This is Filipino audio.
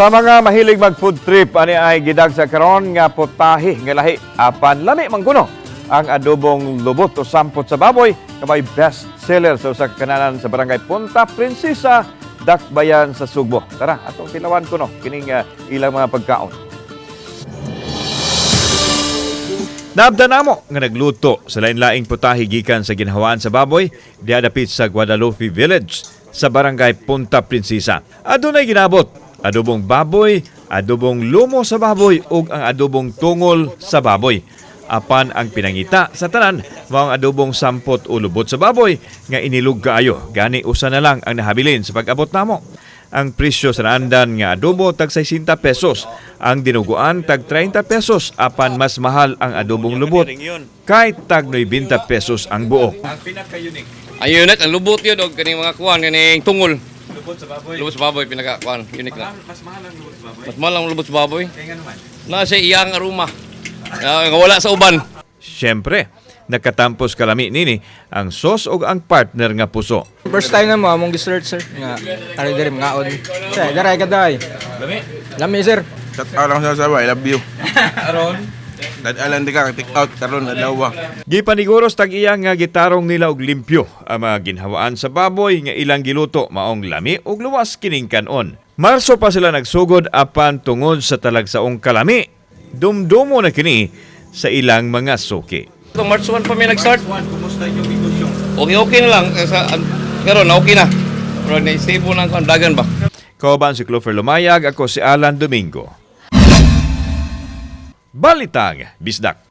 Sa mga mahilig mag food trip ani ay gidag sa karon nga putahi nga lahi apan lami man kuno ang adobong lubot o sampot sa baboy kabay best seller sa usa ka kananan sa barangay Punta Prinsesa Dakbayan sa Sugbo. Tara, atong tilawan kuno kining ah, ilang mga pagkaon. Nabda namo nga nagluto sa lain-laing putahe gikan sa ginhawaan sa baboy diadapit sa Guadalupe Village sa barangay Punta Prinsesa. Adunay ginabot adobong baboy, adobong lumo sa baboy ug ang adobong tungol sa baboy. Apan ang pinangita sa tanan mao ang adobong sampot o lubot sa baboy nga inilog kaayo. Gani usa na lang ang nahabilin sa pag-abot namo. Ang presyo sa naandan nga adobo tag 60 pesos. Ang dinuguan tag 30 pesos apan mas mahal ang adobong lubot kay tag 90 pesos ang buok. Ang pinaka-unique Ayun ang lubot yun, og kaning mga kuwan, kaning tungol. Lubot sa baboy. Lubot sa baboy, pinaka-kuwan, unique na. Mas mahal ang lubot sa baboy. Mas mahal ang lubot sa baboy. Kaya nga naman. Na siya iyang aroma. Nga wala sa uban. Siyempre, nakatampos kalami nini ang sos ug ang partner nga puso. First time na mo among gi-search sir nga ari diri mga on. Sir, daray ka day. Lami. Lami sir. Shout out lang sa sawa, I love you. Aron. Dadalan di ka, take out, karon adlaw. Gipaniguros tag iya nga gitarong nila og limpyo ang mga ginhawaan sa baboy nga ilang giluto maong lami ug luwas kining kanon. Marso pa sila nagsugod apan tungod sa talagsaong kalami. Dumdumo na kini sa ilang mga suki. Ito, March 1 pa may nag-start. kumusta yung negosyo? Okay, okay na lang. Sa, karon na okay na. Pero na-stable na ang dagan ba? Kauban si Clover Lumayag, ako si Alan Domingo. Balitang Bisdak.